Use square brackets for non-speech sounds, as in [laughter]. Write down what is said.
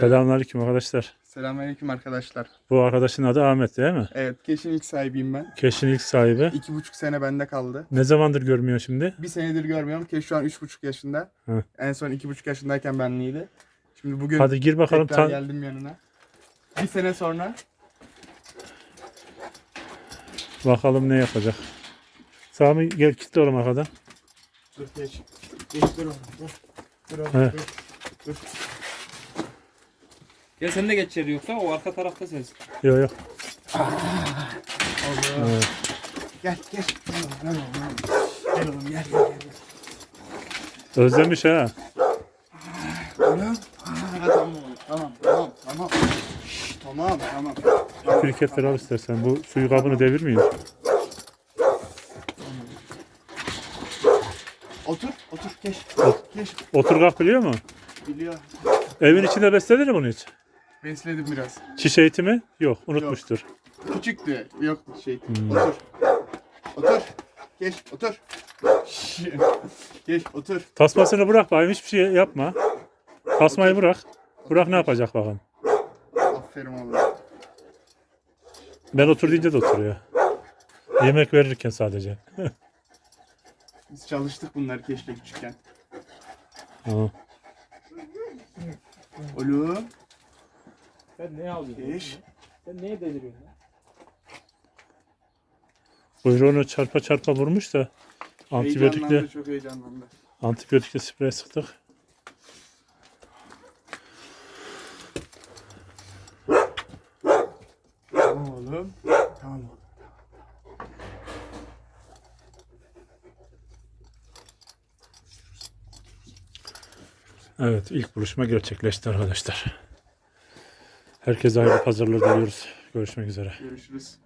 Selamünaleyküm arkadaşlar. Selamünaleyküm arkadaşlar. Bu arkadaşın adı Ahmet değil mi? Evet, Keş'in ilk sahibiyim ben. Keşin ilk sahibi. İki buçuk sene bende kaldı. Ne zamandır görmüyor şimdi? Bir senedir görmüyorum. Keş şu an üç buçuk yaşında. Hı. En son iki buçuk yaşındayken benliydi. Şimdi bugün Hadi gir bakalım. tekrar Tan- geldim yanına. Bir sene sonra bakalım ne yapacak. Sami gel kitle oğlum arkadan. Dur Keş. Keş dur oğlum. Dur. Dur oğlum. He. Dur. Dur. Ya sen de geç içeri yoksa o arka tarafta ses. Yok yok. Allah. Evet. Gel gel. Gel oğlum, gel oğlum. Gel oğlum gel gel gel. Özlemiş ha. Oğlum. Tamam oğlum. Tamam tamam tamam. Tamam tamam. Şu kriketleri al istersen. Bu suyu kabını devirmiyor. Otur otur Keş. Keş. Otur kalk biliyor mu? Biliyor. Evin içinde beslenir mi bunu hiç? Besledim biraz. Çiş eğitimi? Yok unutmuştur. Küçüktü. Yok şey. Hmm. Otur. Otur. Geç otur. Şşş. Geç otur. Tasmasını bırak bakayım hiçbir şey yapma. Tasmayı bırak. Bırak ne yapacak bakalım. Aferin oğlum. Ben otur deyince de oturuyor. Yemek verirken sadece. [laughs] Biz çalıştık bunları keşke küçükken. Tamam. Oğlum. Sen ne alıyorsun? Geç. Sen neye deliriyorsun ya? Kuyruğunu çarpa çarpa vurmuş da antibiyotikle Heyecanlandı, çok heyecanlandı. antibiyotikle sprey sıktık. Tamam oğlum. Tamam oğlum. Evet ilk buluşma gerçekleşti arkadaşlar. Herkese hayırlı pazarlar diliyoruz. Görüşmek üzere. Görüşürüz.